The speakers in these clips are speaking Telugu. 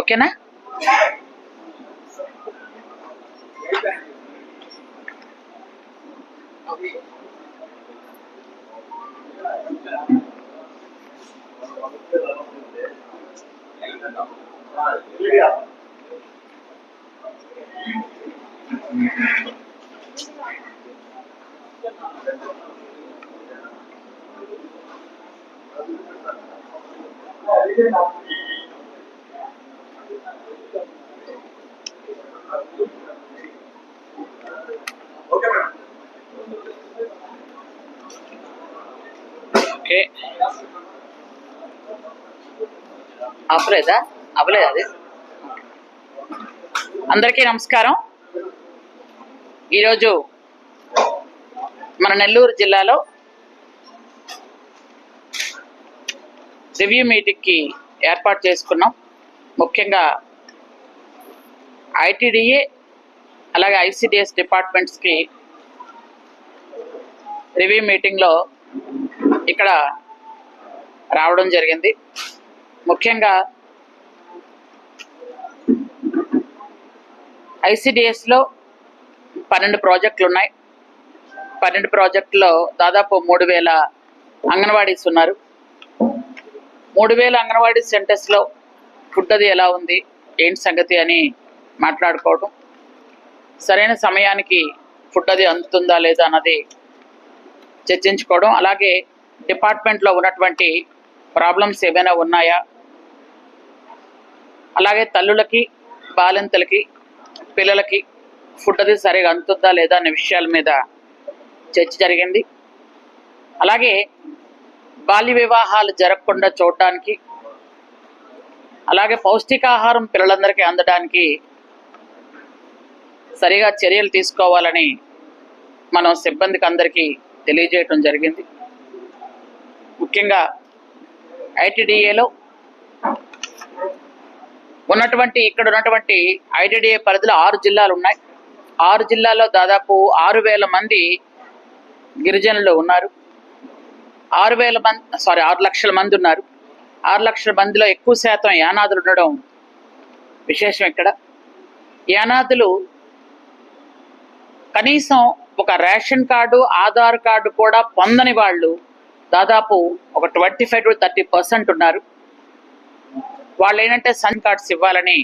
ఓకేనా అవ్వలేదా అవ్వలేదు అది? అందరికీ నమస్కారం. ఈరోజు మన నెల్లూరు జిల్లాలో రివ్యూ మీటింగ్కి ఏర్పాటు చేసుకున్నాం. ముఖ్యంగా ఐటీడీఏ అలాగే ఐసిడిఎస్ డిపార్ట్మెంట్స్కి రివ్యూ మీటింగ్లో ఇక్కడ రావడం జరిగింది. ముఖ్యంగా ఐసిడిఎస్లో పన్నెండు ప్రాజెక్టులు ఉన్నాయి. పన్నెండు ప్రాజెక్టులో దాదాపు మూడు వేల అంగన్వాడీస్ ఉన్నారు. మూడు వేల అంగన్వాడీ సెంటర్స్లో ఫుడ్ అది ఎలా ఉంది ఏంటి సంగతి అని మాట్లాడుకోవడం సరైన సమయానికి ఫుడ్ అది అందుతుందా లేదా అన్నది చర్చించుకోవడం. అలాగే డిపార్ట్మెంట్లో ఉన్నటువంటి ప్రాబ్లమ్స్ ఏమైనా ఉన్నాయా? అలాగే తల్లులకి బాలింతలకి పిల్లలకి ఫుడ్ అది సరిగా అందుతుందా లేదా అనే విషయాల మీద చర్చ జరిగింది. అలాగే బాల్య వివాహాలు జరగకుండా చూడటానికి అలాగే పౌష్టికాహారం పిల్లలందరికీ అందడానికి సరిగా చర్యలు తీసుకోవాలని మనం సిబ్బందికి అందరికీ తెలియజేయటం జరిగింది. ముఖ్యంగా ఐటీడీఏలో ఉన్నటువంటి ఇక్కడ ఉన్నటువంటి ఐటీడీఏ పరిధిలో ఆరు జిల్లాలు ఉన్నాయి. ఆరు జిల్లాల్లో దాదాపు ఆరు వేల మంది గిరిజనులు ఉన్నారు. ఆరు వేల మంది సారీ ఆరు లక్షల మంది ఉన్నారు. ఆరు లక్షల మందిలో ఎక్కువ శాతం యానాదులు ఉండడం విశేషం ఇక్కడ. యానాదులు కనీసం ఒక రేషన్ కార్డు ఆధార్ కార్డు కూడా పొందని వాళ్ళు దాదాపు ఒక twenty five to thirty percent ఉన్నారు. వాళ్ళు ఏంటంటే సన్ కార్డ్స్ ఇవ్వాలని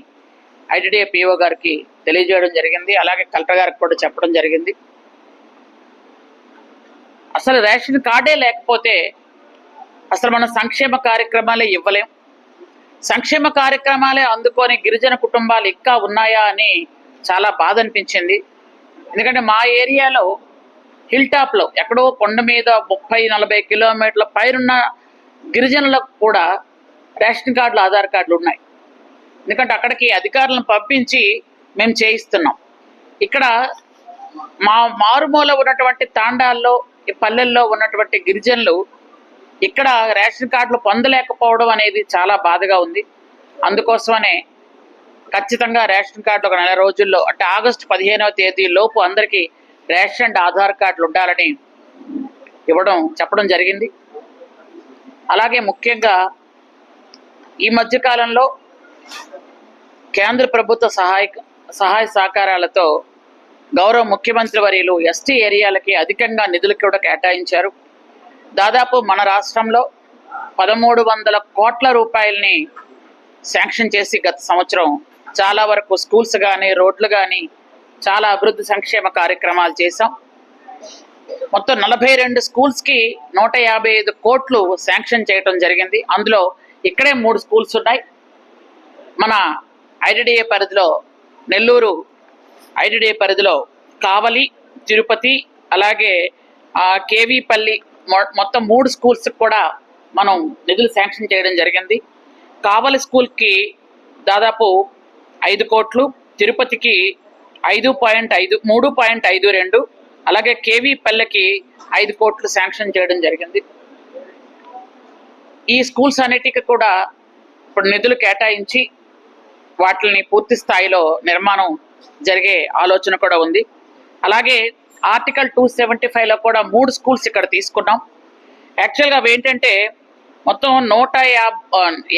ఐటీడీఏ పిఓ గారికి తెలియజేయడం జరిగింది. అలాగే కలెక్టర్ గారికి కూడా చెప్పడం జరిగింది. అసలు రేషన్ కార్డే లేకపోతే అసలు మనం సంక్షేమ కార్యక్రమాలే ఇవ్వలేం. సంక్షేమ కార్యక్రమాలే అందుకొని గిరిజన కుటుంబాలు ఇంకా ఉన్నాయా అని చాలా బాధ అనిపించింది. ఎందుకంటే మా ఏరియాలో హిల్ టాప్లో ఎక్కడో కొండ మీద ముప్పై నలభై కిలోమీటర్ల పైనున్న గిరిజనులకు కూడా రేషన్ కార్డులు ఆధార్ కార్డులు ఉన్నాయి. ఎందుకంటే అక్కడికి అధికారులను పంపించి మేము చేయిస్తున్నాం. ఇక్కడ మా మారుమూల ఉన్నటువంటి తాండాల్లో ఈ పల్లెల్లో ఉన్నటువంటి గిరిజనులు ఇక్కడ రేషన్ కార్డులు పొందలేకపోవడం అనేది చాలా బాధగా ఉంది. అందుకోసమనే ఖచ్చితంగా రేషన్ కార్డు ఒక నెల రోజుల్లో అంటే ఆగస్టు పదిహేనవ తేదీ లోపు అందరికీ రేషన్ అండ్ ఆధార్ కార్డులు ఉండాలని ఇవ్వడం చెప్పడం జరిగింది. అలాగే ముఖ్యంగా ఈ మధ్య కాలంలో కేంద్ర ప్రభుత్వ సహాయ సహాయ సహకారాలతో గౌరవ ముఖ్యమంత్రి వర్యులు ఎస్టీ ఏరియాలకి అధికంగా నిధులు కూడా కేటాయించారు. దాదాపు మన రాష్ట్రంలో పదమూడు వందల కోట్ల రూపాయలని శాంక్షన్ చేసి గత సంవత్సరం చాలా వరకు స్కూల్స్ కానీ రోడ్లు కానీ చాలా అభివృద్ధి సంక్షేమ కార్యక్రమాలు చేశాం. మొత్తం నలభై రెండు స్కూల్స్కి నూట యాభై ఐదు కోట్లు శాంక్షన్ చేయటం జరిగింది. అందులో ఇక్కడే మూడు స్కూల్స్ ఉన్నాయి. మన ఐడిడిఏ పరిధిలో నెల్లూరు ఐడిడిఏ పరిధిలో కావలి తిరుపతి అలాగే ఆ, కేవీపల్లి మొ- మొత్తం మూడు స్కూల్స్ కూడా మనం నిధులు శాంక్షన్ చేయడం జరిగింది. కావలి స్కూల్కి దాదాపు ఐదు కోట్లు తిరుపతికి ఐదు పాయింట్ ఐదు మూడు పాయింట్ ఐదు రెండు అలాగే కేవీ పల్లెకి ఐదు కోట్లు శాంక్షన్ చేయడం జరిగింది. ఈ స్కూల్స్ అన్నిటికీ కూడా ఇప్పుడు నిధులు కేటాయించి వాటిని పూర్తి స్థాయిలో నిర్మాణం జరిగే ఆలోచన కూడా ఉంది. అలాగే ఆర్టికల్ టూ సెవెంటీ ఫైవ్లో కూడా మూడు స్కూల్స్ ఇక్కడ తీసుకున్నాం. యాక్చువల్గా అవి ఏంటంటే మొత్తం నూట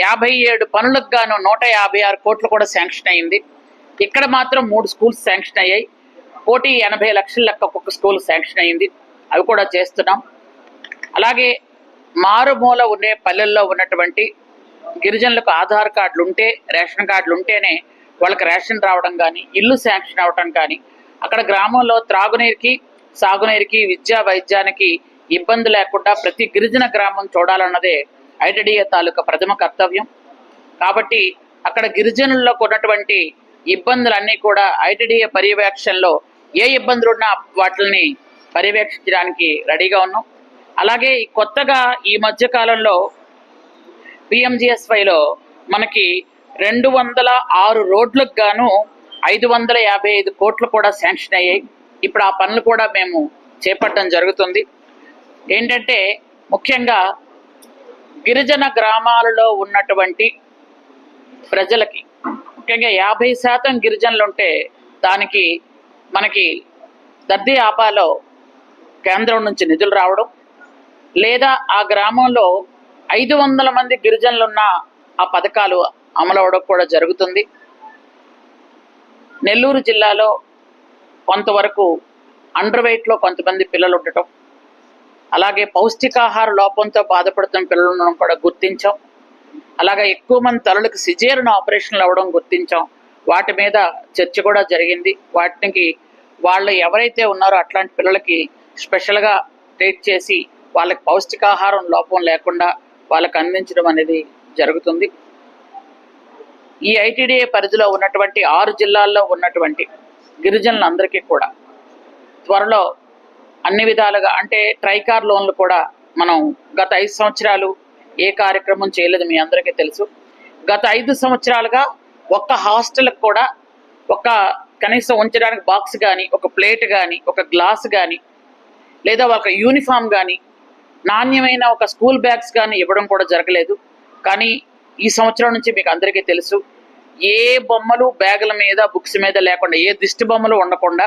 యాభై ఏడు పనులకు గాను నూట యాభై ఆరు కోట్లు కూడా శాంక్షన్ అయింది. ఇక్కడ మాత్రం మూడు స్కూల్స్ శాంక్షన్ అయ్యాయి. కోటి ఎనభై లక్షల లెక్క ఒక్కొక్క స్కూల్ శాంక్షన్ అయింది. అవి కూడా చేస్తున్నాం. అలాగే మారుమూల ఉండే పల్లెల్లో ఉన్నటువంటి గిరిజనులకు ఆధార్ కార్డులు ఉంటే రేషన్ కార్డులు ఉంటేనే వాళ్ళకి రేషన్ రావడం కానీ ఇల్లు శాంక్షన్ అవ్వడం కానీ అక్కడ గ్రామంలో త్రాగునీరుకి సాగునీరుకి విద్యా వైద్యానికి ఇబ్బంది లేకుండా ప్రతి గిరిజన గ్రామం చూడాలన్నదే ఐటీడీఏ తాలూకా ప్రథమ కర్తవ్యం. కాబట్టి అక్కడ గిరిజనుల్లో ఉన్నటువంటి ఇబ్బందులన్నీ కూడా ఐటీడీఏ పర్యవేక్షణలో ఏ ఇబ్బందులు ఉన్నా వాటిని పర్యవేక్షించడానికి రెడీగా ఉన్నాం. అలాగే కొత్తగా ఈ మధ్య కాలంలో పిఎంజిఎస్వైలో మనకి రెండు వందల ఆరు రోడ్లకు గాను ఐదు వందల యాభై ఐదు కోట్లు కూడా శాంక్షన్ అయ్యాయి. ఇప్పుడు ఆ పనులు కూడా మేము చేపట్టడం జరుగుతుంది. ఏంటంటే ముఖ్యంగా గిరిజన గ్రామాలలో ఉన్నటువంటి ప్రజలకి ముఖ్యంగా యాభై శాతం గిరిజనులు ఉంటే దానికి మనకి దర్ది ఆపాలో కేంద్రం నుంచి నిధులు రావడం లేదా ఆ గ్రామంలో ఐదు వందల మంది గిరిజనులు ఉన్న ఆ పథకాలు అమలవడం కూడా జరుగుతుంది. నెల్లూరు జిల్లాలో కొంతవరకు అండర్ వెయిట్లో కొంతమంది పిల్లలు ఉండటం అలాగే పౌష్టికాహార లోపంతో బాధపడుతున్న పిల్లలను కూడా గుర్తించాం అలాగే ఎక్కువ మంది తలలకు సిజేరిన ఆపరేషన్లు అవ్వడం గుర్తించాం. వాటి మీద చర్చ కూడా జరిగింది. వాటికి వాళ్ళు ఎవరైతే ఉన్నారో అట్లాంటి పిల్లలకి స్పెషల్గా ట్రీట్ చేసి వాళ్ళకి పౌష్టికాహారం లోపం లేకుండా వాళ్ళకి అందించడం అనేది జరుగుతుంది. ఈ ఐటీడీఏ పరిధిలో ఉన్నటువంటి ఆరు జిల్లాల్లో ఉన్నటువంటి గిరిజనులందరికీ కూడా త్వరలో అన్ని విధాలుగా అంటే ట్రైకార్ లోన్లు కూడా మనం గత ఐదు సంవత్సరాలు ఏ కార్యక్రమం చేయలేదు మీ అందరికీ తెలుసు. గత ఐదు సంవత్సరాలుగా ఒక్క హాస్టల్కి కూడా ఒక కనీసం ఉంచడానికి బాక్స్ కానీ ఒక ప్లేట్ కానీ ఒక గ్లాస్ కానీ లేదా ఒక యూనిఫామ్ కానీ నాణ్యమైన ఒక స్కూల్ బ్యాగ్స్ కానీ ఇవ్వడం కూడా జరగలేదు. కానీ ఈ సంవత్సరం నుంచి మీకు అందరికీ తెలుసు ఏ బొమ్మలు బ్యాగుల మీద బుక్స్ మీద లేకుండా ఏ దిష్టి బొమ్మలు ఉండకుండా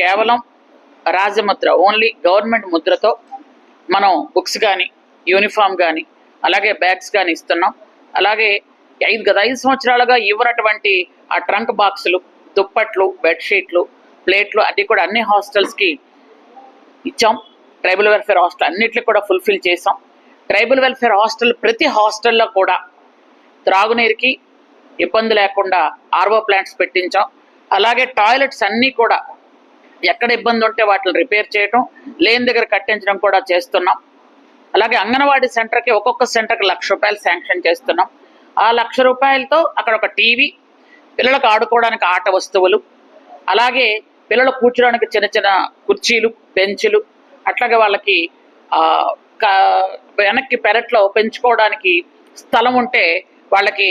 కేవలం రాజముద్ర ఓన్లీ గవర్నమెంట్ ముద్రతో మనం బుక్స్ కానీ యూనిఫామ్ కానీ అలాగే బ్యాగ్స్ కానీ ఇస్తున్నాం. అలాగే ఐదు గత ఐదు సంవత్సరాలుగా ఇవ్వనటువంటి ఆ ట్రంక్ బాక్సులు దుప్పట్లు బెడ్షీట్లు ప్లేట్లు అన్ని కూడా అన్ని హాస్టల్స్కి ఇచ్చాం. ట్రైబల్ వెల్ఫేర్ హాస్టల్ అన్నిటిని కూడా ఫుల్ఫిల్ చేసాం ట్రైబల్ వెల్ఫేర్ హాస్టల్ ప్రతి హాస్టల్లో కూడా త్రాగునీరుకి ఇబ్బంది లేకుండా ఆర్వో ప్లాంట్స్ పెట్టించాం. అలాగే టాయిలెట్స్ అన్నీ కూడా ఎక్కడ ఇబ్బంది ఉంటే వాటిని రిపేర్ చేయటం లేని దగ్గర కట్టించడం కూడా చేస్తున్నాం. అలాగే అంగన్వాడీ సెంటర్కి ఒక్కొక్క సెంటర్కి లక్ష రూపాయలు శాంక్షన్ చేస్తున్నాం. ఆ లక్ష రూపాయలతో అక్కడ ఒక టీవీ పిల్లలకు ఆడుకోవడానికి ఆట వస్తువులు అలాగే పిల్లలు కూర్చోడానికి చిన్న చిన్న కుర్చీలు బెంచులు అట్లాగే వాళ్ళకి వెనక్కి పెరట్లో పెంచుకోవడానికి స్థలం ఉంటే వాళ్ళకి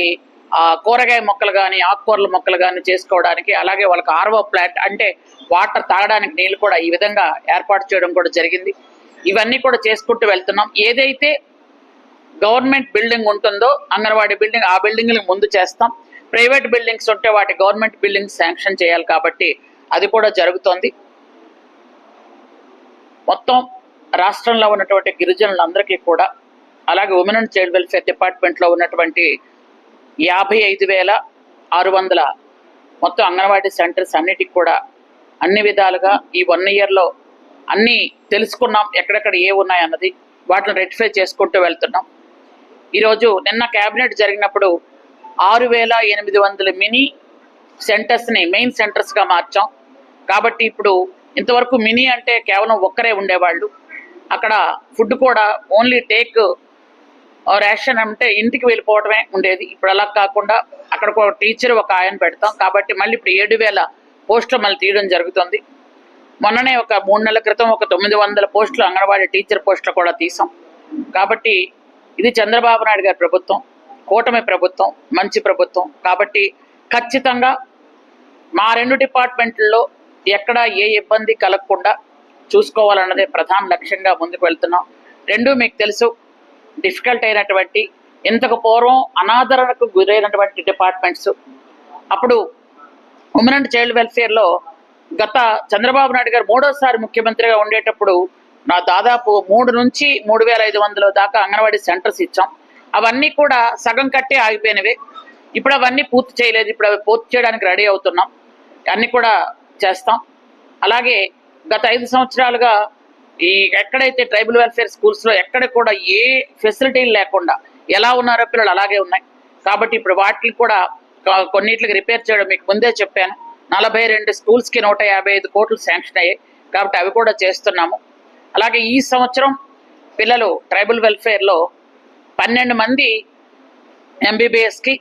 కూరగాయ మొక్కలు కానీ ఆకుకూరల మొక్కలు కానీ చేసుకోవడానికి అలాగే వాళ్ళకి ఆర్వో ప్లాంట్ అంటే వాటర్ తాగడానికి నీళ్ళు కూడా ఈ విధంగా ఏర్పాటు చేయడం కూడా జరిగింది. ఇవన్నీ కూడా చేసుకుంటూ వెళ్తున్నాం. ఏదైతే గవర్నమెంట్ బిల్డింగ్ ఉంటుందో అంగన్వాడీ బిల్డింగ్ ఆ బిల్డింగ్లకు ముందు చేస్తాం. ప్రైవేట్ బిల్డింగ్స్ ఉంటే వాటి గవర్నమెంట్ బిల్డింగ్స్ శాంక్షన్ చేయాలి కాబట్టి అది కూడా జరుగుతోంది. మొత్తం రాష్ట్రంలో ఉన్నటువంటి గిరిజనులందరికీ కూడా అలాగే ఉమెన్ అండ్ చైల్డ్ వెల్ఫేర్ డిపార్ట్మెంట్లో ఉన్నటువంటి యాభై ఐదు వేల ఆరు వందల మొత్తం అంగన్వాడీ సెంటర్స్ అన్నిటికి కూడా అన్ని విధాలుగా ఈ వన్ ఇయర్లో అన్నీ తెలుసుకున్నాం ఎక్కడెక్కడ ఏ ఉన్నాయన్నది వాటిని రెక్టిఫై చేసుకుంటూ వెళ్తున్నాం. ఈరోజు నిన్న క్యాబినెట్ జరిగినప్పుడు ఆరు వేల ఎనిమిది వందల మినీ సెంటర్స్ని మెయిన్ సెంటర్స్గా మార్చాం. కాబట్టి ఇప్పుడు ఇంతవరకు మినీ అంటే కేవలం ఒక్కరే ఉండేవాళ్ళు. అక్కడ ఫుడ్ కూడా ఓన్లీ టేక్ రేషన్ అంటే ఇంటికి వెళ్ళిపోవడమే ఉండేది. ఇప్పుడు అలా కాకుండా అక్కడ ఒక టీచర్ ఒక ఆయన పెడతాం. కాబట్టి మళ్ళీ ఇప్పుడు ఏడు వేల పోస్టులు మళ్ళీ తీయడం జరుగుతుంది. మొన్ననే ఒక మూడు నెలల క్రితం ఒక తొమ్మిది వందల పోస్టులు అంగన్వాడీ టీచర్ పోస్టులు కూడా తీసాం. కాబట్టి ఇది చంద్రబాబు నాయుడు గారి ప్రభుత్వం కూటమి ప్రభుత్వం మంచి ప్రభుత్వం. కాబట్టి ఖచ్చితంగా మా రెండు డిపార్ట్మెంట్లలో ఎక్కడ ఏ ఇబ్బంది కలగకుండా చూసుకోవాలన్నదే ప్రధాన లక్ష్యంగా ముందుకు వెళ్తున్నాం. రెండు మీకు తెలుసు డిఫికల్ట్ అయినటువంటి ఇంతకు పూర్వం అనాదరణకు గురైనటువంటి డిపార్ట్మెంట్స్ అప్పుడు ఉమెన్ అండ్ చైల్డ్ వెల్ఫేర్లో గత చంద్రబాబు నాయుడు గారు మూడోసారి ముఖ్యమంత్రిగా ఉండేటప్పుడు నా దాదాపు మూడు నుంచి మూడు వేల ఐదు వందల దాకా అంగన్వాడీ సెంటర్స్ ఇచ్చాం. అవన్నీ కూడా సగం కట్టే ఆగిపోయినవి. ఇప్పుడు అవన్నీ పూర్తి చేయలేదు. ఇప్పుడు అవి పూర్తి చేయడానికి రెడీ అవుతున్నాం. అన్నీ కూడా చేస్తాం. అలాగే గత ఐదు సంవత్సరాలుగా ఈ ఎక్కడైతే ట్రైబల్ వెల్ఫేర్ స్కూల్స్లో ఎక్కడ కూడా ఏ ఫెసిలిటీలు లేకుండా ఎలా ఉన్నారో పిల్లలు అలాగే ఉన్నాయి. కాబట్టి ఇప్పుడు వాటిని కూడా కొన్నిట్లకి కొన్నిటికి రిపేర్ చేయడం మీకు ముందే చెప్పాను. నలభై రెండు స్కూల్స్కి నూట యాభై ఐదు కోట్లు శాంక్షన్ అయ్యాయి. కాబట్టి అవి కూడా చేస్తున్నాము. అలాగే ఈ సంవత్సరం పిల్లలు ట్రైబల్ వెల్ఫేర్లో పన్నెండు మంది ఎంబీబీఎస్కి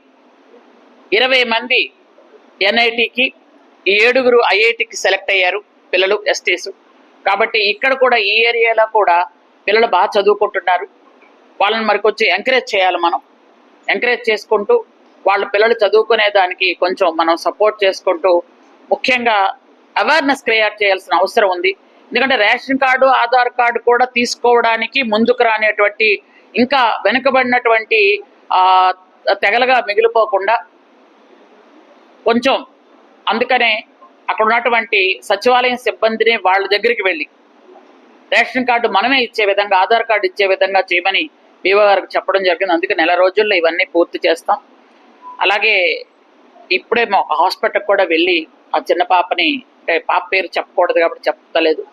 ఇరవై మంది ఎన్ఐటికి ఏడుగురు ఐఐటికి సెలెక్ట్ అయ్యారు పిల్లలు ఎస్టీస్ కాబట్టి ఇక్కడ కూడా ఈ ఏరియాలో కూడా పిల్లలు బాగా చదువుకుంటున్నారు. వాళ్ళని మరికొచ్చి ఎంకరేజ్ చేయాలి మనం. ఎంకరేజ్ చేసుకుంటూ వాళ్ళ పిల్లలు చదువుకునే దానికి కొంచెం మనం సపోర్ట్ చేసుకుంటూ ముఖ్యంగా అవేర్నెస్ క్రియేట్ చేయాల్సిన అవసరం ఉంది. ఎందుకంటే రేషన్ కార్డు ఆధార్ కార్డు కూడా తీసుకోవడానికి ముందుకు రానేటువంటి ఇంకా వెనుకబడినటువంటి తెగలుగా మిగిలిపోకుండా కొంచెం అందుకనే అక్కడ ఉన్నటువంటి సచివాలయం సిబ్బందిని వాళ్ళ దగ్గరికి వెళ్ళి రేషన్ కార్డు మనమే ఇచ్చే విధంగా ఆధార్ కార్డు ఇచ్చే విధంగా చేయమని వివో గారికి చెప్పడం జరిగింది. అందుకే నెల రోజుల్లో ఇవన్నీ పూర్తి చేస్తాం. అలాగే ఇప్పుడే మా హాస్పిటల్కి కూడా వెళ్ళి ఆ చిన్న పాపని అంటే పాప పేరు చెప్పకూడదు కాబట్టి చెప్తలేదు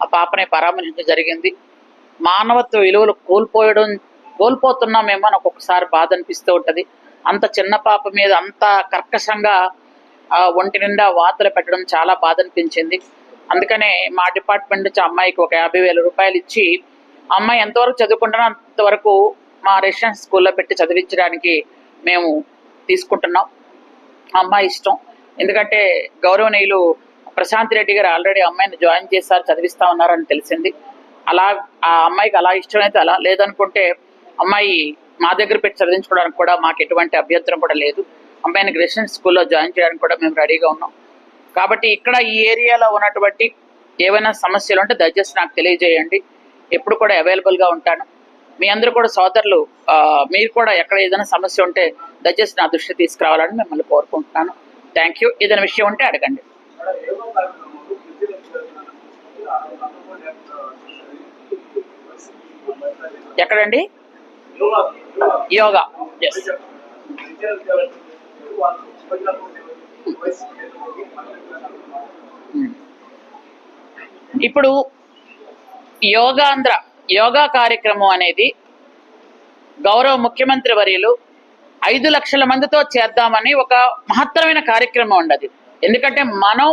ఆ పాపని పరామర్శించడం జరిగింది. మానవత్వ విలువలు కోల్పోయడం కోల్పోతున్నామేమో అని ఒక్కొక్కసారి బాధ అనిపిస్తూ ఉంటుంది. అంత చిన్న పాప మీద అంత కర్కశంగా ఒంటి నిండా వాతలు పెట్టడం చాలా బాధ అనిపించింది అందుకనే మా డిపార్ట్మెంట్ నుంచి అమ్మాయికి ఒక యాభై వేల రూపాయలు ఇచ్చి అమ్మాయి ఎంతవరకు చదువుకుంటున్నా అంతవరకు మా రెసిడెన్స్ స్కూల్లో పెట్టి చదివించడానికి మేము తీసుకుంటున్నాం. అమ్మాయి ఇష్టం. ఎందుకంటే గౌరవనీయులు ప్రశాంత్ రెడ్డి గారు ఆల్రెడీ అమ్మాయిని జాయిన్ చేశారు చదివిస్తా ఉన్నారని తెలిసింది. అలా ఆ అమ్మాయికి అలా ఇష్టమైతే అలా లేదనుకుంటే అమ్మాయి మా దగ్గర పెట్టి చదివించుకోవడానికి కూడా మాకు ఎటువంటి అభ్యంతరం కూడా లేదు. అమ్మాయిని గ్రెషన్ స్కూల్లో జాయిన్ చేయడానికి కూడా మేము రెడీగా ఉన్నాం. కాబట్టి ఇక్కడ ఈ ఏరియాలో ఉన్నటువంటి ఏవైనా సమస్యలు ఉంటే దయచేసి నాకు తెలియజేయండి. ఎప్పుడు కూడా అవైలబుల్గా ఉంటాను. మీ అందరూ కూడా సోదరులు మీరు కూడా ఎక్కడ ఏదైనా సమస్య ఉంటే దయచేసి నా దృష్టి తీసుకురావాలని మిమ్మల్ని కోరుకుంటున్నాను. థ్యాంక్ యూ ఏదైనా విషయం ఉంటే అడగండి. ఎక్కడండి? యోగా. ఎస్ ఇప్పుడు యోగాంధ్ర యోగా కార్యక్రమం అనేది గౌరవ ముఖ్యమంత్రి వర్యులు ఐదు లక్షల మందితో చేద్దామని ఒక మహత్తరమైన కార్యక్రమం ఉండదు ఎందుకంటే మనం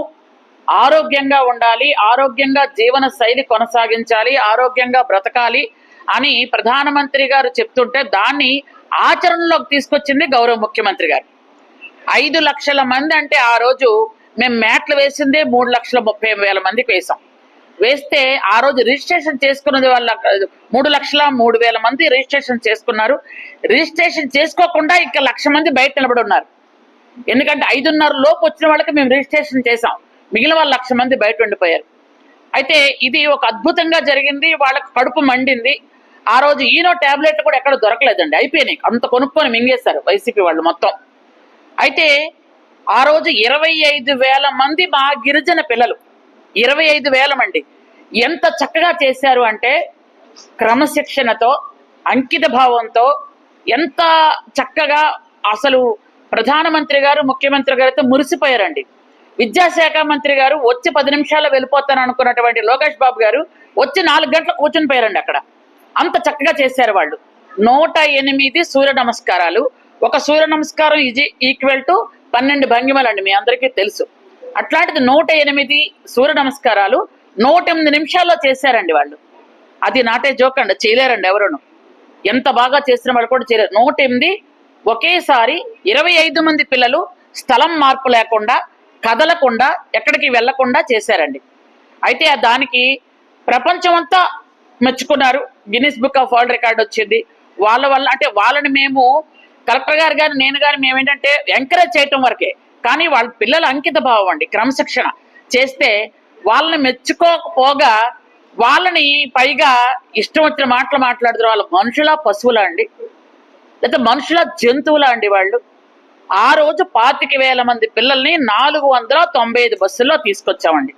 ఆరోగ్యంగా ఉండాలి ఆరోగ్యంగా జీవన శైలి కొనసాగించాలి ఆరోగ్యంగా బ్రతకాలి అని ప్రధానమంత్రి గారు చెప్తుంటే దాన్ని ఆచరణలోకి తీసుకొచ్చింది గౌరవ ముఖ్యమంత్రి గారు. ఐదు లక్షల మంది అంటే ఆ రోజు మేము మ్యాట్లు వేసిందే మూడు లక్షల ముప్పై వేల మందికి వేసాం. వేస్తే ఆ రోజు రిజిస్ట్రేషన్ చేసుకున్నది వాళ్ళ మూడు లక్షల మూడు వేల మంది రిజిస్ట్రేషన్ చేసుకున్నారు. రిజిస్ట్రేషన్ చేసుకోకుండా ఇంకా లక్ష మంది బయట నిలబడి ఉన్నారు. ఎందుకంటే ఐదున్నర లోపు వచ్చిన వాళ్ళకి మేము రిజిస్ట్రేషన్ చేసాం మిగిలిన వాళ్ళు లక్ష మంది బయట ఉండిపోయారు. అయితే ఇది ఒక అద్భుతంగా జరిగింది. వాళ్ళకి కడుపు మండింది. ఆ రోజు ఈనో టాబ్లెట్ కూడా ఎక్కడ దొరకలేదండి. అయిపోయినాయి. అంత కొనుక్కొని మింగేశారు వైసీపీ వాళ్ళు మొత్తం. అయితే ఆ రోజు ఇరవై ఐదు వేల మంది మా గిరిజన పిల్లలు. ఇరవై ఐదు వేల మంది. ఎంత చక్కగా చేశారు అంటే క్రమశిక్షణతో అంకిత భావంతో ఎంత చక్కగా అసలు ప్రధానమంత్రి గారు ముఖ్యమంత్రి గారితో మురిసిపోయారండి. విద్యాశాఖ మంత్రి గారు వచ్చి పది నిమిషాల్లో వెళ్ళిపోతాను అనుకున్నటువంటి లోకేష్ బాబు గారు వచ్చి నాలుగు గంటలు కూర్చుని పోయారండి అక్కడ. అంత చక్కగా చేశారు వాళ్ళు. నూట ఎనిమిది సూర్య నమస్కారాలు ఒక సూర్య నమస్కారం ఈజీ ఈక్వల్ టు పన్నెండు భంగిమలండి మీ అందరికీ తెలుసు. అట్లాంటిది నూట ఎనిమిది సూర్య నమస్కారాలు నూట ఎనిమిది నిమిషాల్లో చేశారండి వాళ్ళు. అది నాటే జోక్ అండి చేయలేరండి ఎవరును. ఎంత బాగా చేసిన వాళ్ళు కూడా చేయలేరు. నూట ఎనిమిది ఒకేసారి ఇరవై ఐదు మంది పిల్లలు స్థలం మార్పు లేకుండా కదలకుండా ఎక్కడికి వెళ్ళకుండా చేశారండి. అయితే ఆ దానికి ప్రపంచమంతా మెచ్చుకున్నారు. Guinness book of world record వచ్చింది. వాళ్ళ వల్ల అంటే వాళ్ళని మేము కలెక్టర్ గారు కానీ నేను కానీ మేము ఏంటంటే ఎంకరేజ్ చేయటం వరకే. కానీ వాళ్ళ పిల్లల అంకిత భావం అండి క్రమశిక్షణ. చేస్తే వాళ్ళని మెచ్చుకోకపోగా వాళ్ళని పైగా ఇష్టం వచ్చిన మాటలు మాట్లాడుతారు వాళ్ళ మనుషుల పశువులా అండి. లేదా మనుషుల జంతువులా అండి వాళ్ళు. ఆ రోజు పాతిక వేల మంది పిల్లల్ని నాలుగు వందల తొంభై ఐదు బస్సుల్లో తీసుకొచ్చామండి.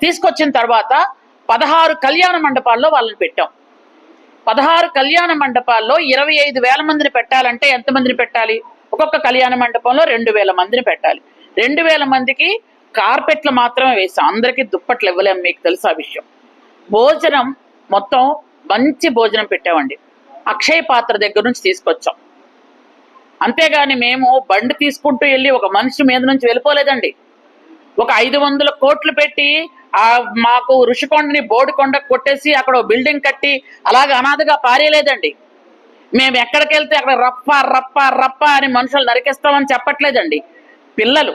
తీసుకొచ్చిన తర్వాత పదహారు కళ్యాణ మండపాల్లో వాళ్ళని పెట్టాం. పదహారు కళ్యాణ మండపాల్లో ఇరవై ఐదు వేల మందిని పెట్టాలంటే ఎంతమందిని పెట్టాలి? ఒక్కొక్క కళ్యాణ మండపంలో రెండు వేల మందిని పెట్టాలి. రెండు వేల మందికి కార్పెట్లు మాత్రమే వేసాం అందరికీ దుప్పట్లు ఇవ్వలేం మీకు తెలుసు ఆ విషయం? భోజనం మొత్తం మంచి భోజనం పెట్టామండి. అక్షయ పాత్ర దగ్గర నుంచి తీసుకొచ్చాం. అంతేగాని మేము బండి తీసుకుంటూ వెళ్ళి ఒక మనిషి మీద నుంచి వెళ్ళిపోలేదండి. ఒక ఐదు వందల కోట్లు పెట్టి ఆ మాకు ఋషికొండని బోడికొండ కొట్టేసి అక్కడ బిల్డింగ్ కట్టి అలాగ అనాథగా పారేయలేదండి. మేము ఎక్కడికి వెళ్తే అక్కడ రప్ప రప్ప రప్ప అని మనుషులు నరికేస్తామని చెప్పట్లేదండి. పిల్లలు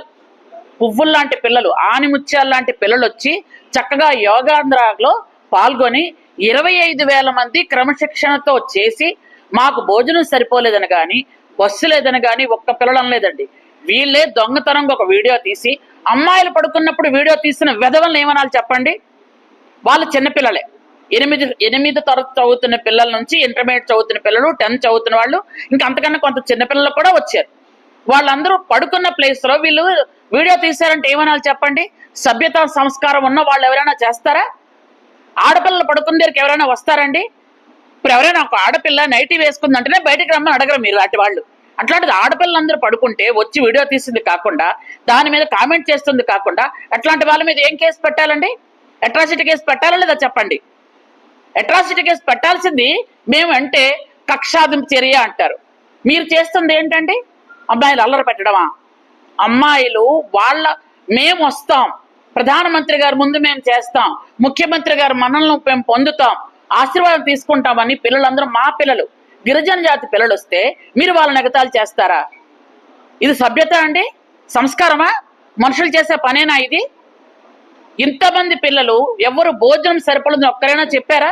పువ్వుల్లాంటి పిల్లలు ఆనిముత్యాల్లాంటి పిల్లలు వచ్చి చక్కగా యోగాంధ్రలో పాల్గొని ఇరవై ఐదు వేల మంది క్రమశిక్షణతో చేసి మాకు భోజనం సరిపోలేదని కానీ బస్సు లేదని కానీ ఒక్క పిల్లడం లేదండి వీళ్ళే దొంగతనంగా ఒక వీడియో తీసి అమ్మాయిలు పడుకున్నప్పుడు వీడియో తీసిన విధవలను ఏమనాలి చెప్పండి? వాళ్ళు చిన్నపిల్లలే ఎనిమిది ఎనిమిది తరగతి చదువుతున్న పిల్లల నుంచి ఇంటర్మీడియట్ చదువుతున్న పిల్లలు టెన్త్ చదువుతున్న వాళ్ళు ఇంకా అంతకన్నా కొంత చిన్నపిల్లలు కూడా వచ్చారు. వాళ్ళందరూ పడుకున్న ప్లేస్లో వీళ్ళు వీడియో తీశారంటే ఏమనాలి చెప్పండి? సభ్యత సంస్కారం ఉన్న వాళ్ళు ఎవరైనా చేస్తారా? ఆడపిల్లలు పడుకున్న దగ్గరికి ఎవరైనా వస్తారండి? ఇప్పుడు ఎవరైనా ఒక ఆడపిల్ల నైటీ వేసుకుందంటేనే బయటకు రమ్మని అడగరు మీరు అటు వాళ్ళు. అట్లాంటిది ఆడపిల్లలందరూ పడుకుంటే వచ్చి వీడియో తీసింది కాకుండా దాని మీద కామెంట్ చేస్తుంది కాకుండా అట్లాంటి వాళ్ళ మీద ఏం కేసు పెట్టాలండి? అట్రాసిటీ కేసు పెట్టాలా లేదా చెప్పండి? అట్రాసిటీ కేసు పెట్టాల్సింది మేము అంటే కక్షాదింపు చర్య అంటారు. మీరు చేస్తుంది ఏంటండి? అమ్మాయిలు అల్లరి పెట్టడమా? అమ్మాయిలు వాళ్ళ మేము వస్తాం. ప్రధానమంత్రి గారి ముందు మేము చేస్తాం. ముఖ్యమంత్రి గారు మనల్ని మేము పొందుతాం. ఆశీర్వాదం తీసుకుంటామని పిల్లలందరూ మా పిల్లలు. గిరిజన జాతి పిల్లలు వస్తే మీరు వాళ్ళని ఎగతాళి చేస్తారా? ఇది సభ్యత అండి? సంస్కారమా? మనుషులు చేసే పనేనా ఇది? ఇంతమంది పిల్లలు ఎవరు భోజనం సరిపడదు ఒక్కరైనా చెప్పారా?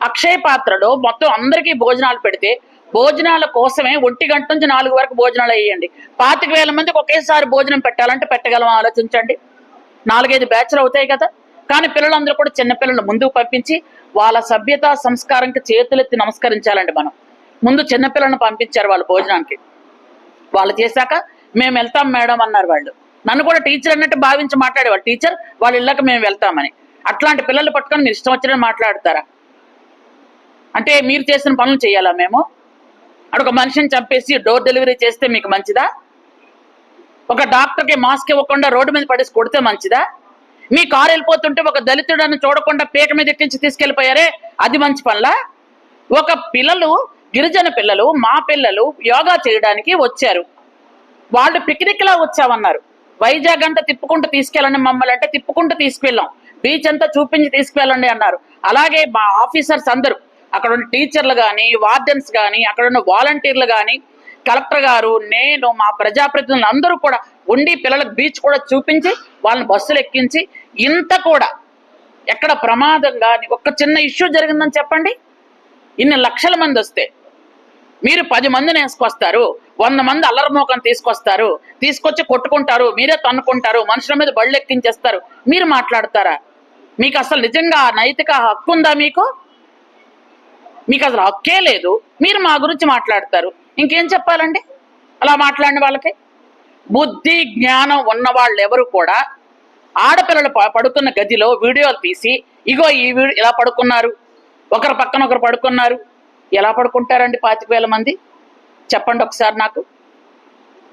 అక్షయ పాత్రలో మొత్తం అందరికీ భోజనాలు పెడితే భోజనాల కోసమే ఒంటి గంట నుంచి నాలుగు వరకు భోజనాలు వేయండి పాతిక వేల మందికి ఒకేసారి భోజనం పెట్టాలంటే పెట్టగలం ఆలోచించండి. నాలుగైదు బ్యాచ్లు అవుతాయి కదా. కానీ పిల్లలందరూ కూడా చిన్న పిల్లలు ముందుకు పంపించి వాళ్ళ సభ్యత సంస్కారంకి చేతులెత్తి నమస్కరించాలండి మనం. ముందు చిన్నపిల్లలను పంపించారు వాళ్ళు భోజనానికి. వాళ్ళు చేశాక మేము వెళ్తాం మేడం అన్నారు వాళ్ళు. నన్ను కూడా టీచర్ అన్నట్టు భావించి మాట్లాడేవాళ్ళు. టీచర్ వాళ్ళ ఇళ్ళకి మేము వెళ్తామని. అట్లాంటి పిల్లలు పట్టుకొని మీరు ఇష్టం వచ్చినట్టు మాట్లాడతారా? అంటే మీరు చేసిన పనులు చేయాలా మేము? అక్కడ ఒక మనిషిని చంపేసి డోర్ డెలివరీ చేస్తే మీకు మంచిదా? ఒక డాక్టర్కి మాస్క్ ఇవ్వకుండా రోడ్డు మీద పడేసి కొడితే మంచిదా? మీ కారు వెళ్ళిపోతుంటే ఒక దళితుడని చూడకుండా పీక మీద ఎక్కించి తీసుకెళ్ళిపోయారే అది మంచి పనులా? ఒక పిల్లలు గిరిజన పిల్లలు మా పిల్లలు యోగా చేయడానికి వచ్చారు. వాళ్ళు పిక్నిక్ లా వచ్చామన్నారు. వైజాగ్ అంతా తిప్పుకుంటూ తీసుకెళ్ళండి మమ్మల్ని అంటే తిప్పుకుంటూ తీసుకెళ్ళాం. బీచ్ అంతా చూపించి తీసుకెళ్ళండి అన్నారు. అలాగే మా ఆఫీసర్స్ అందరూ అక్కడ ఉన్న టీచర్లు కానీ వార్డెన్స్ కానీ అక్కడ ఉన్న వాలంటీర్లు కానీ కలెక్టర్ గారు నేను మా ప్రజాప్రతినిధులు అందరూ కూడా ఉండి పిల్లలకు బీచ్ కూడా చూపించి వాళ్ళని బస్సులు ఎక్కించి ఇంత కూడా ఎక్కడ ప్రమాదంగా ఒక చిన్న ఇష్యూ జరిగిందని చెప్పండి? ఇన్ని లక్షల మంది వస్తే మీరు పది మందిని వేసుకొస్తారు వంద మంది అల్లరమోకం తీసుకొస్తారు తీసుకొచ్చి కొట్టుకుంటారు మీరే తన్నుకుంటారు మనుషుల మీద బళ్ళు ఎక్కించేస్తారు. మీరు మాట్లాడతారా? మీకు అసలు నిజంగా నైతిక హక్కు ఉందా మీకు? మీకు అసలు హక్కే లేదు. మీరు మా గురించి మాట్లాడతారు. ఇంకేం చెప్పాలండి? అలా మాట్లాడిన వాళ్ళకి? బుద్ధి జ్ఞానం ఉన్న వాళ్ళు ఎవరు కూడా ఆడపిల్లలు పడుకున్న గదిలో వీడియోలు తీసి ఇగో ఈ వీడియో ఇలా పడుకున్నారు. ఒకరు పక్కన ఒకరు పడుకున్నారు. ఎలా పడుకుంటారండి పాతిక వేల మంది? చెప్పండి ఒకసారి నాకు.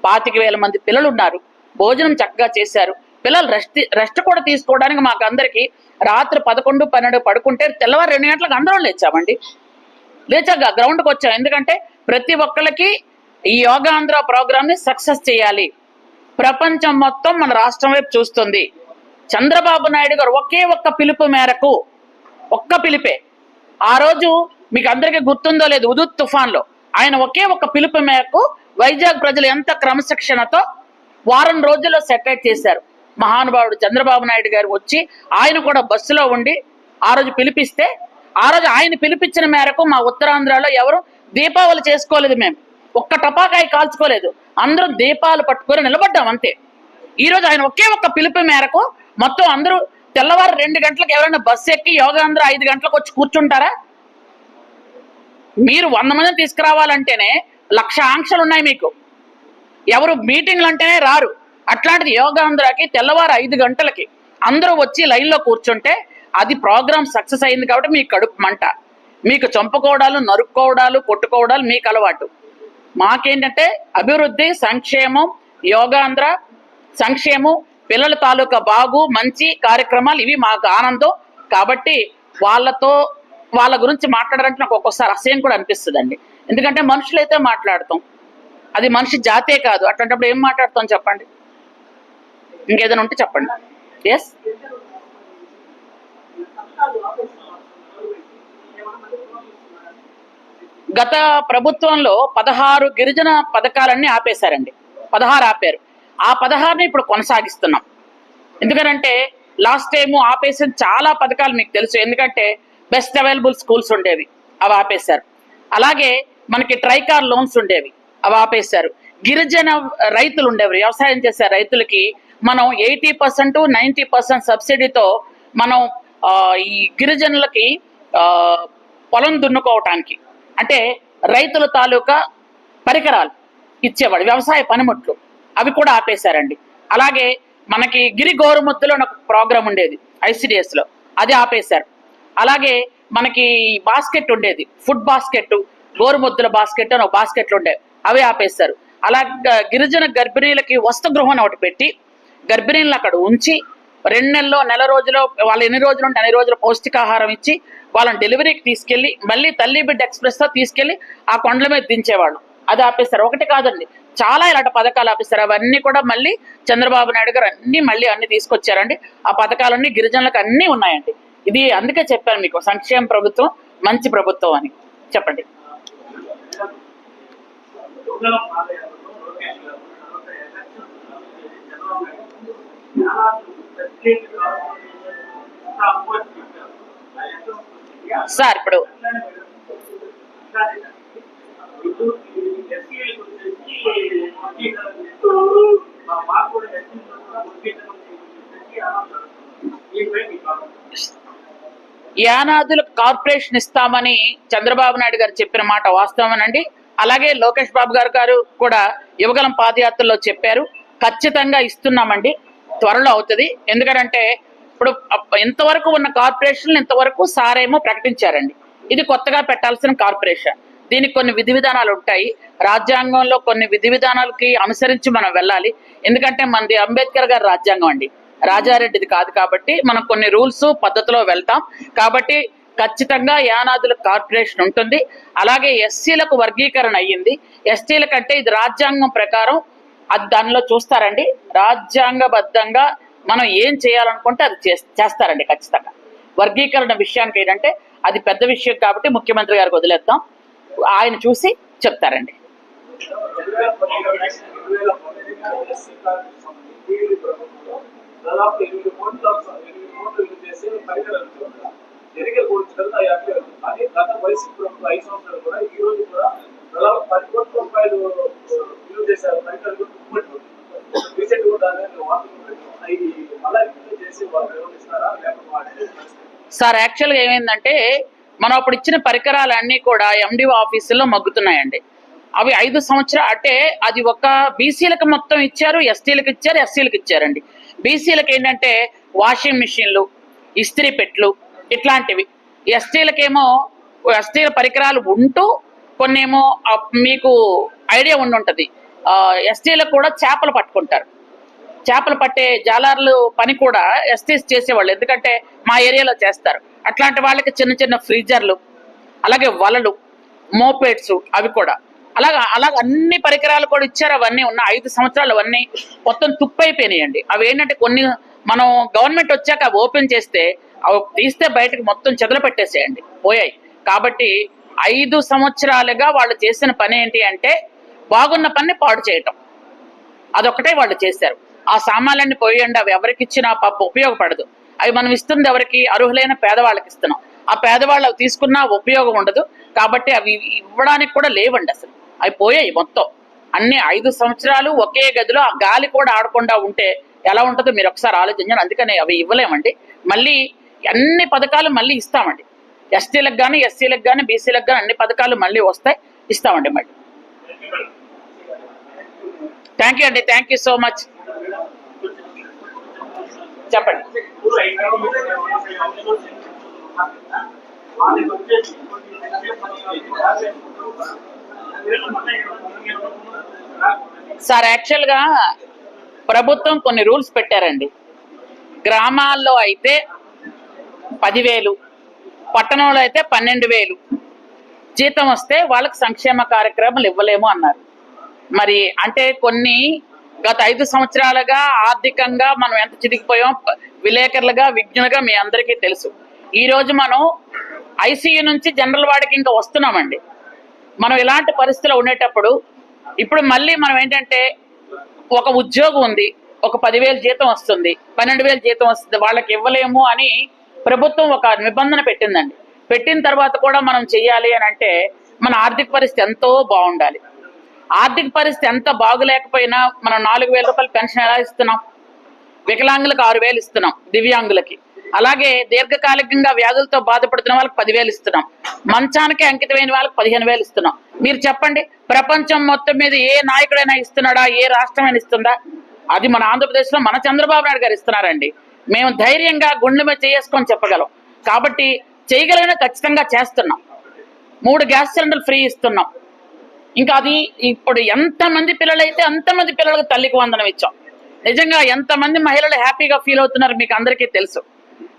పాతిక వేల మంది పిల్లలు ఉన్నారు భోజనం చక్కగా చేశారు. పిల్లలు రెస్ట్ రెస్ట్ కూడా తీసుకోవడానికి మాకు అందరికి రాత్రి పదకొండు పన్నెండు పడుకుంటే తెల్లవారు రెండు గంటలకు అందరం లేచామండి. లేచాక గ్రౌండ్కి వచ్చాం. ఎందుకంటే ప్రతి ఒక్కళ్ళకి ఈ యోగాంధ్ర ప్రోగ్రామ్ని సక్సెస్ చేయాలి. ప్రపంచం మొత్తం మన రాష్ట్రం వైపు చూస్తుంది. చంద్రబాబు నాయుడు గారు ఒకే ఒక్క పిలుపు మేరకు ఒక్క పిలిపే. ఆ రోజు మీకు అందరికీ గుర్తుందో లేదు ఉదుత్ తుఫాన్లో ఆయన ఒకే ఒక్క పిలుపు మేరకు వైజాగ్ ప్రజలు ఎంత క్రమశిక్షణతో వారం రోజుల్లో సెటైట్ చేశారు. మహానుభావుడు చంద్రబాబు నాయుడు గారు వచ్చి ఆయన కూడా బస్సులో ఉండి ఆ రోజు పిలిపిస్తే ఆ రోజు ఆయన పిలిపించిన మేరకు మా ఉత్తరాంధ్రలో ఎవరు దీపావళి చేసుకోలేదు మేము. ఒక్క టపాకాయ కాల్చుకోలేదు. అందరం దీపాలు పట్టుకొని నిలబడ్డాం అంతే. ఈ రోజు ఆయన ఒకే ఒక్క పిలుపు మేరకు మొత్తం అందరూ తెల్లవారు రెండు గంటలకు ఎవరైనా బస్సు ఎక్కి యోగాంధ్ర ఐదు గంటలకు వచ్చి కూర్చుంటారా? మీరు వంద మందిని తీసుకురావాలంటేనే లక్ష ఆంక్షలు ఉన్నాయి మీకు. ఎవరు మీటింగ్లు అంటేనే రారు. అట్లాంటిది యోగాంధ్రకి తెల్లవారు ఐదు గంటలకి అందరూ వచ్చి లైన్లో కూర్చుంటే అది ప్రోగ్రామ్ సక్సెస్ అయింది కాబట్టి మీకు కడుపు మంట. మీకు చంపుకోవడాలు నరుక్కోవడాలు కొట్టుకోవడాలు మీకు అలవాటు. మాకేంటంటే అభివృద్ధి సంక్షేమం యోగాంధ్ర సంక్షేమం పిల్లల తాలూకా బాగు మంచి కార్యక్రమాలు ఇవి మాకు ఆనందం. కాబట్టి వాళ్ళతో వాళ్ళ గురించి మాట్లాడాలంటే నాకు ఒక్కొక్కసారి అసహ్యం కూడా అనిపిస్తుందండి. ఎందుకంటే మనుషులైతే మాట్లాడతాం. అది మనిషి జాతే కాదు. అట్లాంటప్పుడు ఏం మాట్లాడతాం చెప్పండి? ఇంకేదైనా ఉంటే చెప్పండి. ఎస్ గత ప్రభుత్వంలో పదహారు గిరిజన పథకాలన్నీ ఆపేశారండి. పదహారు ఆపారు. ఆ పదహారుని ఇప్పుడు కొనసాగిస్తున్నాం. ఎందుకంటే లాస్ట్ టైం ఆపేసిన చాలా పథకాలు మీకు తెలుసు. ఎందుకంటే బెస్ట్ అవైలబుల్ స్కూల్స్ ఉండేవి అవి ఆపేశారు. అలాగే మనకి ట్రైకార్ లోన్స్ ఉండేవి అవి ఆపేశారు. గిరిజన రైతులు ఉండేవి వ్యవసాయం చేసే రైతులకి మనం ఎయిటీ పర్సెంట్ నైంటీ పర్సెంట్ సబ్సిడీతో మనం ఈ గిరిజనులకి పొలం దున్నుకోవటానికి అంటే రైతుల తాలూకా పరికరాలు ఇచ్చేవాడు వ్యవసాయ పనిముట్లు. అవి కూడా ఆపేశారండి. అలాగే మనకి గిరి గోరుముద్దులో ఒక ప్రోగ్రామ్ ఉండేది ఐసిడిఎస్లో అది ఆపేశారు. అలాగే మనకి బాస్కెట్ ఉండేది ఫుడ్ బాస్కెట్ గోరుముద్దుల బాస్కెట్ అని ఒక బాస్కెట్లు ఉండేవి అవి ఆపేశారు. అలా గ- గిరిజన గర్భిణీలకి వస్త్ర గృహం ఒకటి పెట్టి గర్భిణీలను అక్కడ ఉంచి రెండు నెలల్లో నెల రోజులో వాళ్ళు ఎన్ని రోజులు ఉంటే అన్ని రోజులు పౌష్టికాహారం ఇచ్చి వాళ్ళని డెలివరీకి తీసుకెళ్ళి మళ్ళీ తల్లి బిడ్డ ఎక్స్ప్రెస్తో తీసుకెళ్ళి ఆ కొండల మీద దించేవాళ్ళు. అది ఆపేస్తారు ఒకటి కాదండి చాలా ఇలాంటి పథకాలు ఆపిస్తారు. అవన్నీ కూడా మళ్ళీ చంద్రబాబు నాయుడు గారు అన్ని మళ్ళీ అన్ని తీసుకొచ్చారండి. ఆ పథకాలన్నీ గిరిజనులకు అన్నీ ఉన్నాయండి. ఇది అందుకే చెప్పాను మీకు సంక్షేమ ప్రభుత్వం మంచి ప్రభుత్వం అని. చెప్పండి. సార్ ఇప్పుడు లోకేష్ గారు తర్వాత ఎలక్షన్ చంద్రబాబు నాయుడు చాలా ప్రత్యేక అప్రోచ్ చెప్పారు ఆ ఎంతో సార్ ఇప్పుడు ఇప్పుడు ఎస్సీల గురించి వర్గీకరణ చేస్తూ మా మాకు కూడా ఎస్సీలో కూడా వర్గీకరణ చేసి ఆనందం దీనిపై మీ కామెంట్ యానాదులకు కార్పొరేషన్ ఇస్తామని చంద్రబాబు నాయుడు గారు చెప్పిన మాట వాస్తవమేనండి. అలాగే లోకేష్ బాబు గారు గారు కూడా యువగలం పాదయాత్రలో చెప్పారు. ఖచ్చితంగా ఇస్తున్నామండి. త్వరలో అవుతుంది. ఎందుకంటే ఇప్పుడు ఇంతవరకు ఉన్న కార్పొరేషన్లు ఇంతవరకు సారేమో ప్రకటించారండి. ఇది కొత్తగా పెట్టాల్సిన కార్పొరేషన్. దీనికి కొన్ని విధి విధానాలు ఉంటాయి. రాజ్యాంగంలో కొన్ని విధి విధానాలకి అనుసరించి మనం వెళ్ళాలి. ఎందుకంటే మనది అంబేద్కర్ గారి రాజ్యాంగం అండి. రాజారెడ్డిది కాదు కాబట్టి మనం కొన్ని రూల్స్ పద్ధతిలో వెళ్తాం కాబట్టి ఖచ్చితంగా యానాదుల కార్పొరేషన్ ఉంటుంది అలాగే ఎస్సీలకు వర్గీకరణ అయ్యింది ఎస్టీల కంటే ఇది రాజ్యాంగం ప్రకారం అది దానిలో చూస్తారండి రాజ్యాంగబద్ధంగా మనం ఏం చేయాలనుకుంటే అది చేస్తారండి ఖచ్చితంగా వర్గీకరణ విషయానికి ఏంటంటే అది పెద్ద విషయం కాబట్టి ముఖ్యమంత్రి గారికి వదిలేద్దాం ఆయన చూసి చెప్తారండి దాదాపు ఎనిమిది కోట్ల ఎనిమిది కోట్లు విలువ చేసే పరికరాలు ఎన్నికలు కూర్చుంటారు అవి కానీ గత వైసీపీ ప్రభుత్వం ఐదు సంవత్సరాలు కూడా ఈ రోజు కూడా దాదాపు పది కోట్ల రూపాయలు విలువ చేశారు పరికరాలు రీసెంట్ కూడా ఇది మళ్ళీ చేసి వాళ్ళు నిర్వహిస్తారా లేకపోతే సార్ యాక్చువల్గా ఏమైందంటే మనం అప్పుడు ఇచ్చిన పరికరాలన్నీ కూడా ఎండిఓ ఆఫీసుల్లో మగ్గుతున్నాయండి. అవి ఐదు సంవత్సరాలు అంటే అది ఒక బీసీలకు మొత్తం ఇచ్చారు ఎస్టీలకు ఇచ్చారు ఎస్సీలకు ఇచ్చారండి. బీసీలకు ఏంటంటే వాషింగ్ మిషన్లు ఇస్త్రీ పెట్లు ఇట్లాంటివి. ఎస్టీలకేమో ఎస్టీల పరికరాలు ఉంటూ కొన్నేమో ఏమో మీకు ఐడియా ఉండి ఉంటుంది ఎస్టీలకు కూడా చేపలు పట్టుకుంటారు. చేపలు పట్టే జాలర్లు పని కూడా ఎస్టీస్ చేసేవాళ్ళు. ఎందుకంటే మా ఏరియాలో చేస్తారు. అట్లాంటి వాళ్ళకి చిన్న చిన్న ఫ్రీజర్లు అలాగే వలలు మోపేట్స్ అవి కూడా. అలాగా అలాగ అన్ని పరికరాలు కూడా ఇచ్చారు అవన్నీ ఉన్న ఐదు సంవత్సరాలు అవన్నీ మొత్తం తుప్పైపోయినాయండి. అవి ఏంటంటే కొన్ని మనం గవర్నమెంట్ వచ్చాక అవి ఓపెన్ చేస్తే అవి తీస్తే బయటకు మొత్తం చెదలు పెట్టేసేయండి పోయాయి. కాబట్టి ఐదు సంవత్సరాలుగా వాళ్ళు చేసిన పని ఏంటి అంటే బాగున్న పని పాడు చేయటం. అదొకటే వాళ్ళు చేశారు. ఆ సామాన్లన్నీ పోయండి అవి ఎవరికి ఇచ్చినా పాప ఉపయోగపడదు. అవి మనం ఇస్తుంది ఎవరికి? అర్హులైన పేదవాళ్ళకి ఇస్తున్నాం. ఆ పేదవాళ్ళు అవి తీసుకున్నా ఉపయోగం ఉండదు. కాబట్టి అవి ఇవ్వడానికి కూడా లేవండి అసలు. అవి పోయాయి మొత్తం. అన్ని ఐదు సంవత్సరాలు ఒకే గదిలో ఆ గాలి కూడా ఆడకుండా ఉంటే ఎలా ఉంటుందో మీరు ఒకసారి ఆలోచించండి. అందుకని అవి ఇవ్వలేమండి. మళ్ళీ అన్ని పథకాలు మళ్ళీ ఇస్తామండి. ఎస్టీలకు కానీ ఎస్సీలకు కానీ బీసీలకు కానీ అన్ని పథకాలు మళ్ళీ వస్తాయి ఇస్తామండి మళ్ళీ. థ్యాంక్ యూ అండి. థ్యాంక్ యూ సో మచ్ చెప్పండి. సార్ యాక్చువల్గా ప్రభుత్వం కొన్ని రూల్స్ పెట్టారండి. గ్రామాల్లో అయితే పదివేలు పట్టణంలో అయితే పన్నెండు వేలు జీతం వస్తే వాళ్ళకి సంక్షేమ కార్యక్రమాలు ఇవ్వలేము అన్నారు. మరి అంటే కొన్ని గత ఐదు సంవత్సరాలుగా ఆర్థికంగా మనం ఎంత చిరిగిపోయాం విలేకరులుగా విజ్ఞులుగా మీ అందరికీ తెలుసు. ఈరోజు మనం ఐసీయూ నుంచి జనరల్ వార్డుకి ఇంకా వస్తున్నామండి. మనం ఇలాంటి పరిస్థితిలో ఉండేటప్పుడు ఇప్పుడు మళ్ళీ మనం ఏంటంటే ఒక ఉద్యోగం ఉంది ఒక పదివేలు జీతం వస్తుంది పన్నెండు వేలు జీతం వస్తుంది వాళ్ళకి ఇవ్వలేము అని ప్రభుత్వం ఒక నిబంధన పెట్టిందండి. పెట్టిన తర్వాత కూడా మనం చెయ్యాలి అని అంటే మన ఆర్థిక పరిస్థితి ఎంతో బాగుండాలి. ఆర్థిక పరిస్థితి ఎంత బాగులేకపోయినా మనం నాలుగు వేల రూపాయలు పెన్షన్ ఎలా ఇస్తున్నాం? వికలాంగులకు ఆరు వేలు ఇస్తున్నాం దివ్యాంగులకి. అలాగే దీర్ఘకాలికంగా వ్యాధులతో బాధపడుతున్న వాళ్ళకి పదివేలు ఇస్తున్నాం. మంచానికి అంకితమైన వాళ్ళకి పదిహేను వేలు ఇస్తున్నాం. మీరు చెప్పండి ప్రపంచం మొత్తం మీద ఏ నాయకుడైనా ఇస్తున్నాడా? ఏ రాష్ట్రమైనా ఇస్తుందా? అది మన ఆంధ్రప్రదేశ్లో మన చంద్రబాబు నాయుడు గారు ఇస్తున్నారండి. మేము ధైర్యంగా గుండె మీద చేసుకొని చెప్పగలం. కాబట్టి చేయగలిగిన ఖచ్చితంగా చేస్తున్నాం. మూడు గ్యాస్ సిలిండర్లు ఫ్రీ ఇస్తున్నాం. ఇంకా అది ఇప్పుడు ఎంతమంది పిల్లలైతే అంతమంది పిల్లలకు తల్లికి వందనం ఇచ్చాం. నిజంగా ఎంతమంది మహిళలు హ్యాపీగా ఫీల్ అవుతున్నారు మీకు అందరికీ తెలుసు.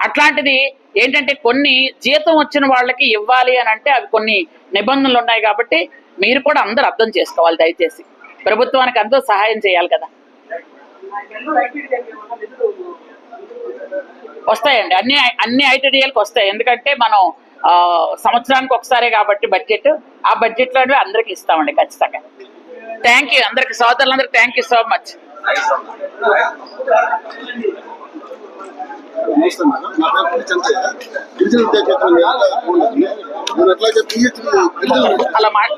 అట్లాంటిది ఏంటంటే కొన్ని జీతం వచ్చిన వాళ్ళకి ఇవ్వాలి అని అంటే అవి కొన్ని నిబంధనలు ఉన్నాయి కాబట్టి మీరు కూడా అందరూ అర్థం చేసుకోవాలి దయచేసి. ప్రభుత్వానికి అందరూ సహాయం చేయాలి కదా. వస్తాయండి. అన్ని అన్ని ఐటీడీఎల్కి వస్తాయి. ఎందుకంటే మనం సంవత్సరానికి ఒకసారే కాబట్టి బడ్జెట్. ఆ బడ్జెట్లో అందరికి ఇస్తామండి ఖచ్చితంగా. థ్యాంక్ యూ అందరికి సోదరులందరూ థ్యాంక్ యూ సో మచ్ అలా మాట